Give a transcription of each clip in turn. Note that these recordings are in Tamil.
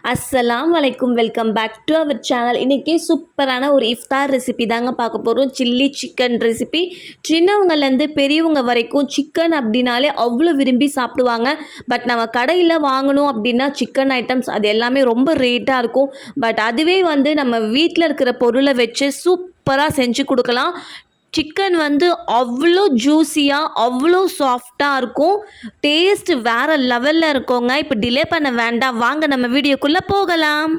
அஸ்ஸலாம் வலைக்கும் welcome back to our channel இன்றைக்கி சூப்பரான ஒரு இஃப்தார் ரெசிபி தாங்க பார்க்க போகிறோம் சில்லி சிக்கன் ரெசிபி சின்னவங்கலேருந்து பெரியவங்க வரைக்கும் சிக்கன் அப்படின்னாலே அவ்வளோ விரும்பி சாப்பிடுவாங்க. பட் நம்ம கடையில் வாங்கணும் அப்படின்னா சிக்கன் ஐட்டம்ஸ் அது எல்லாமே ரொம்ப ரேட்டாக இருக்கும். பட் அதுவே வந்து நம்ம வீட்டில் இருக்கிற பொருளை வச்சு சூப்பராக செஞ்சு கொடுக்கலாம். சிக்கன் வந்து அவ்வளோ ஜூஸியாக அவ்வளோ சாஃப்டாக இருக்கும். டேஸ்ட் வேறு லெவலில் இருக்கோங்க. இப்போ டிலே பண்ண வேண்டாம். வாங்க நம்ம வீடியோக்குள்ளே போகலாம்.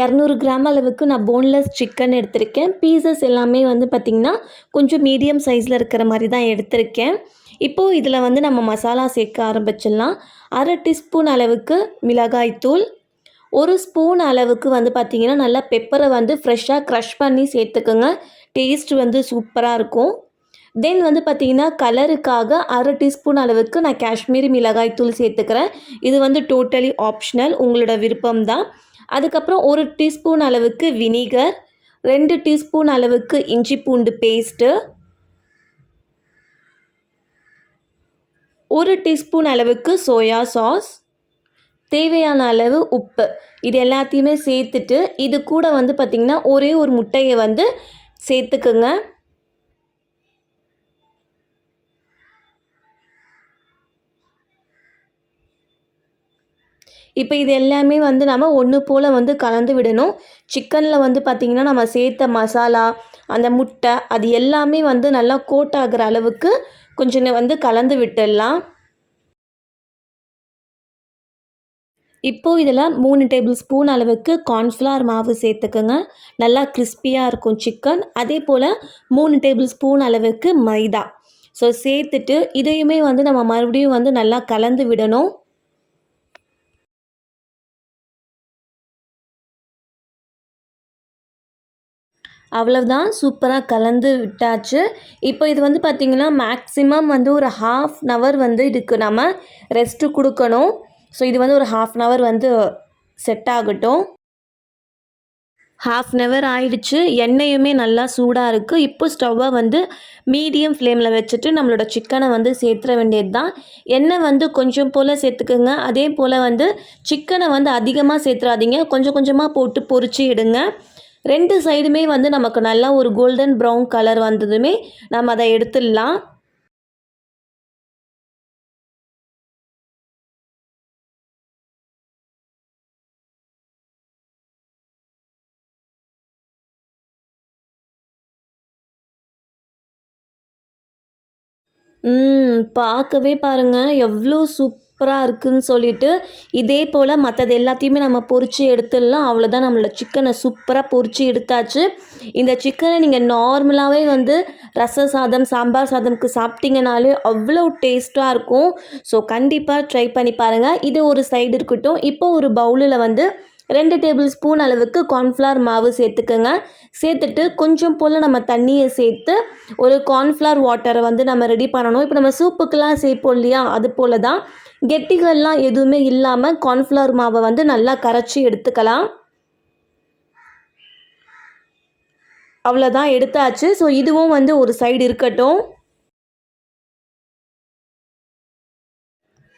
இரநூறு கிராம் அளவுக்கு நான் போன்லெஸ் சிக்கன் எடுத்திருக்கேன். பீசஸ் எல்லாமே வந்து பார்த்திங்கன்னா கொஞ்சம் மீடியம் சைஸில் இருக்கிற மாதிரி தான் எடுத்திருக்கேன். இப்போது இதில் வந்து நம்ம மசாலா சேர்க்க ஆரம்பிச்சிடலாம். அரை டீஸ்பூன் அளவுக்கு மிளகாய்த்தூள் ஒரு ஸ்பூன் அளவுக்கு வந்து பார்த்திங்கன்னா நல்லா பெப்பரை வந்து ஃப்ரெஷ்ஷாக க்ரஷ் பண்ணி சேர்த்துக்குங்க. டேஸ்ட் வந்து சூப்பராக இருக்கும். தென் வந்து பார்த்திங்கன்னா கலருக்காக அரை டீஸ்பூன் அளவுக்கு நான் காஷ்மீரி மிளகாய் தூள் சேர்த்துக்கிறேன். இது வந்து டோட்டலி ஆப்ஷனல் உங்களோட விருப்பம் தான் அதுக்கப்புறம் ஒரு டீஸ்பூன் அளவுக்கு வினிகர் ரெண்டு டீஸ்பூன் அளவுக்கு இஞ்சி பூண்டு பேஸ்ட்டு ஒரு டீஸ்பூன் அளவுக்கு சோயா சாஸ் தேவையான அளவு உப்பு. இது எல்லாத்தையுமே சேர்த்துட்டு இது கூட வந்து பார்த்திங்கன்னா ஒரே ஒரு முட்டையை வந்து சேர்த்துக்குங்க. இப்போ இது எல்லாமே வந்து நம்ம ஒன்று போல் வந்து கலந்து விடணும். சிக்கனில் வந்து பார்த்திங்கன்னா நம்ம சேர்த்த மசாலா அந்த முட்டை அது எல்லாமே வந்து நல்லா கோட் ஆகிற அளவுக்கு கொஞ்சம் வந்து கலந்து விட்டுடலாம். இப்போது இதில் மூணு டேபிள் ஸ்பூன் அளவுக்கு கார்ன்ஃப்ளவர் மாவு சேர்த்துக்கோங்க. நல்லா கிறிஸ்பியாக இருக்கும் சிக்கன். அதே போல் மூணு டேபிள் ஸ்பூன் அளவுக்கு மைதா. ஸோ சேர்த்துட்டு இதையுமே வந்து நம்ம மறுபடியும் வந்து நல்லா கலந்து விடணும். அவ்வளவுதான். சூப்பராக கலந்து விட்டாச்சு. இப்போ இது வந்து பார்த்திங்கன்னா மேக்ஸிமம் வந்து ஒரு ஹாஃப் அன் ஹவர் வந்து இதுக்கு நம்ம ரெஸ்ட்டு கொடுக்கணும். ஸோ இது வந்து ஒரு ஹாஃப் அன் ஹவர் வந்து செட் ஆகட்டும். ஹாஃப் அன் ஹவர் ஆயிடுச்சு. எண்ணெயுமே நல்லா சூடாக இருக்குது இப்போ ஸ்டவ்வை வந்து மீடியம் ஃப்ளேமில் வச்சுட்டு நம்மளோட சிக்கனை வந்து சேர்த்துற வேண்டியது தான் எண்ணெய் வந்து கொஞ்சம் போல் சேர்த்துக்குங்க. அதே போல் வந்து சிக்கனை வந்து அதிகமாக சேர்த்துறாதீங்க. கொஞ்சம் கொஞ்சமாக போட்டு பொறிச்சு எடுங்க. ரெண்டு சைடுமே வந்து நமக்கு நல்லா ஒரு கோல்டன் ப்ரௌன் கலர் வந்ததுமே நம்ம அதை எடுத்துடலாம். ம் பார்க்கவே பாருங்கள் எவ்வளோ சூப்பராக இருக்குன்னு சொல்லிட்டு இதே போல் மற்றது எல்லாத்தையுமே நம்ம பொரித்து எடுத்துடலாம். அவ்வளோதான் நம்மளோட சிக்கனை சூப்பராக பொரித்து எடுத்தாச்சு. இந்த சிக்கனை நீங்கள் நார்மலாகவே வந்து ரச சாதம் சாம்பார் சாதம்க்கு சாப்பிட்டீங்கனாலே அவ்வளோ டேஸ்ட்டாக இருக்கும். ஸோ கண்டிப்பாக ட்ரை பண்ணி பாருங்கள் இது ஒரு சைடு இருக்கட்டும். இப்போ ஒரு பவுலில் வந்து ரெண்டு டேபிள் ஸ்பூன் அளவுக்கு கார்ன்ஃப்ளவர் மாவு சேர்த்துக்கோங்க. சேர்த்துட்டு கொஞ்சம் போல் நம்ம தண்ணியை சேர்த்து ஒரு கார்ன்ஃப்ளவர் வாட்டரை வந்து நம்ம ரெடி பண்ணணும். இப்போ நம்ம சூப்புக்கெலாம் சேர்ப்போம் இல்லையா? அது போல் தான் கெட்டிகள்லாம் எதுவுமே இல்லாமல் கார்ன்ஃப்ளவர் மாவை வந்து நல்லா கரைச்சி எடுத்துக்கலாம். அவ்வளோதான் எடுத்தாச்சு. ஸோ இதுவும் வந்து ஒரு சைடு இருக்கட்டும்.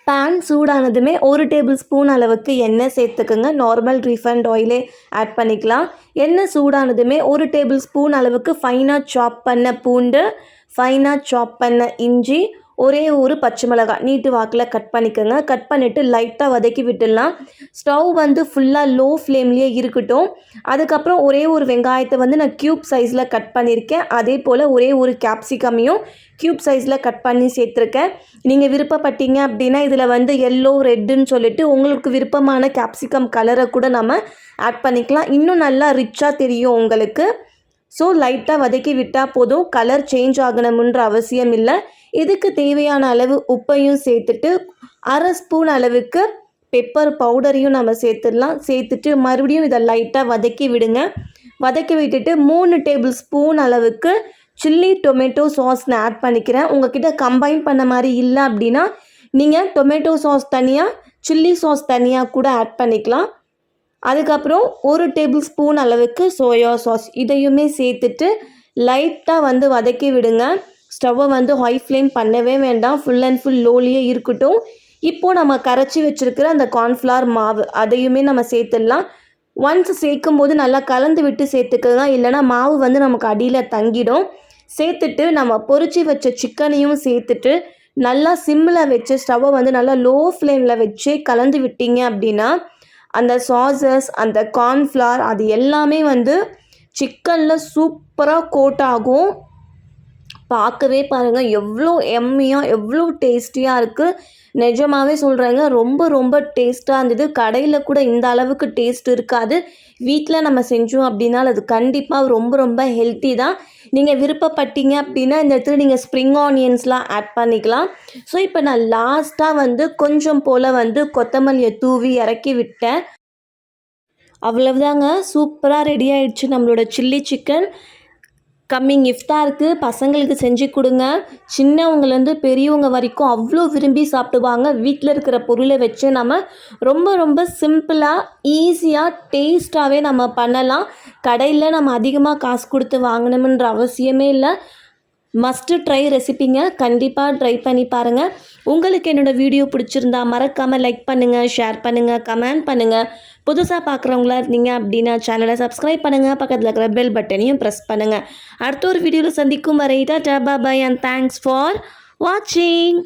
பேன் சூடானதுமே ஒரு டேபிள் ஸ்பூன் அளவுக்கு எண்ணெய் சேர்த்துக்குங்க. நார்மல் ரீஃபண்ட் ஆயிலே ஆட் பண்ணிக்கலாம். எண்ணெய் சூடானதுமே ஒரு டேபிள் ஸ்பூன் அளவுக்கு ஃபைனாக சாப் பண்ண பூண்டு ஃபைனாக சாப் பண்ண இஞ்சி ஒரே ஒரு பச்சை மிளகாய் நீட்டு வாக்கில் கட் பண்ணிக்கோங்க. கட் பண்ணிவிட்டு லைட்டாக வதக்கி விட்டுடலாம். ஸ்டவ் வந்து ஃபுல்லாக லோ ஃப்ளேம்லேயே இருக்கட்டும். அதுக்கப்புறம் ஒரே ஒரு வெங்காயத்தை வந்து நான் க்யூப் சைஸில் கட் பண்ணியிருக்கேன். அதே போல் ஒரே ஒரு கேப்சிகமையும் க்யூப் சைஸில் கட் பண்ணி சேர்த்துருக்கேன். நீங்கள் விருப்பப்பட்டீங்க அப்படின்னா இதில் வந்து எல்லோ ரெட்டுன்னு சொல்லிட்டு உங்களுக்கு விருப்பமான கேப்சிகம் கலரை கூட நம்ம ஆட் பண்ணிக்கலாம். இன்னும் நல்லா ரிச்சாக தெரியும் உங்களுக்கு. ஸோ லைட்டாக வதக்கி விட்டால் போதும். கலர் சேஞ்ச் ஆகணுமுன்ற அவசியம் இல்லை. இதுக்கு தேவையான அளவு உப்பையும் சேர்த்துட்டு அரை ஸ்பூன் அளவுக்கு பெப்பர் பவுடரையும் நம்ம சேர்த்துடலாம். சேர்த்துட்டு மறுபடியும் இதை லைட்டாக வதக்கி விடுங்க. வதக்கி விட்டுட்டு மூணு டேபிள் ஸ்பூன் அளவுக்கு சில்லி டொமேட்டோ சாஸ் நான் ஆட் பண்ணிக்கிறேன். உங்ககிட்ட கம்பைன் பண்ண மாதிரி இல்லை அப்படின்னா நீங்கள் டொமேட்டோ சாஸ் தனியாக சில்லி சாஸ் தனியாக கூட ஆட் பண்ணிக்கலாம். அதுக்கப்புறம் ஒரு டேபிள் ஸ்பூன் அளவுக்கு சோயா சாஸ் இதையுமே சேர்த்துட்டு லைட்டாக வந்து வதக்கி விடுங்க. ஸ்டவ்வை வந்து ஹை ஃப்ளேம் பண்ணவே வேண்டாம். ஃபுல் அண்ட் ஃபுல் லோலியே இருக்கட்டும். இப்போது நம்ம கரைச்சி வச்சுருக்கிற அந்த கார்ன்ஃப்ளவர் மாவு அதையுமே நம்ம சேர்த்துடலாம். ஒன்ஸ் சேர்க்கும் போது நல்லா கலந்து விட்டு சேர்த்துக்கலாம் இல்லைன்னா மாவு வந்து நமக்கு அடியில் தங்கிடும். சேர்த்துட்டு நம்ம பொரிச்சு வச்ச சிக்கனையும் சேர்த்துட்டு நல்லா சிம்மில் வச்சு ஸ்டவ்வை வந்து நல்லா லோ ஃப்ளேமில் வச்சு கலந்து விட்டீங்க அப்படின்னா அந்த சாசஸ் அந்த கார்ன்ஃப்ளவர் அது எல்லாமே வந்து சிக்கனில் சூப்பராக கோட் ஆகும். பார்க்கவே பாருங்கள் எவ்வளோ எம்மியாக எவ்வளோ டேஸ்டியாக இருக்குது நிஜமாகவே சொல்கிறேங்க ரொம்ப ரொம்ப டேஸ்ட்டாக இருந்தது. கடையில் கூட இந்த அளவுக்கு டேஸ்ட் இருக்காது. வீட்டில் நம்ம செஞ்சோம் அப்படின்னா அது கண்டிப்பாக ரொம்ப ரொம்ப ஹெல்த்தி தான். நீங்கள் விருப்பப்பட்டீங்க அப்படின்னா இந்த இடத்துல நீங்கள் ஸ்ப்ரிங் ஆனியன்ஸ்லாம் ஆட் பண்ணிக்கலாம். ஸோ இப்போ நான் லாஸ்ட்டாக வந்து கொஞ்சம் போல் வந்து கொத்தமல்லியை தூவி இறக்கி விட்டேன். அவ்வளவுதாங்க. சூப்பராக ரெடி ஆயிடுச்சு நம்மளோட சில்லி சிக்கன் கம்மிங் இஃப்தாருக்கு பசங்களுக்கு செஞ்சு கொடுங்க. சின்னவங்கலேருந்து பெரியவங்க வரைக்கும் அவ்வளோ விரும்பி சாப்பிடுவாங்க. வீட்டில் இருக்கிற பொருளை வச்சு நம்ம ரொம்ப ரொம்ப சிம்பிளாக ஈஸியாக டேஸ்ட்டாகவே நம்ம பண்ணலாம். கடையில் நம்ம அதிகமாக காசு கொடுத்து வாங்கணுமன்ற அவசியமே இல்லை. மஸ்ட்டு ட்ரை ரெசிபிங்க கண்டிப்பாக ட்ரை பண்ணி பாருங்கள் உங்களுக்கு என்னோடய வீடியோ பிடிச்சிருந்தா மறக்காமல் லைக் பண்ணுங்கள் ஷேர் பண்ணுங்கள் கமெண்ட் பண்ணுங்கள் புதுசாக பார்க்குறவங்களா இருந்தீங்க அப்படின்னா சேனலை சப்ஸ்கிரைப் பண்ணுங்கள் பக்கத்தில் இருக்கிற பெல் பட்டனையும் ப்ரெஸ் பண்ணுங்கள் அடுத்த ஒரு வீடியோவில் சந்திக்கும் வரை tata bye and thanks for வாட்சிங்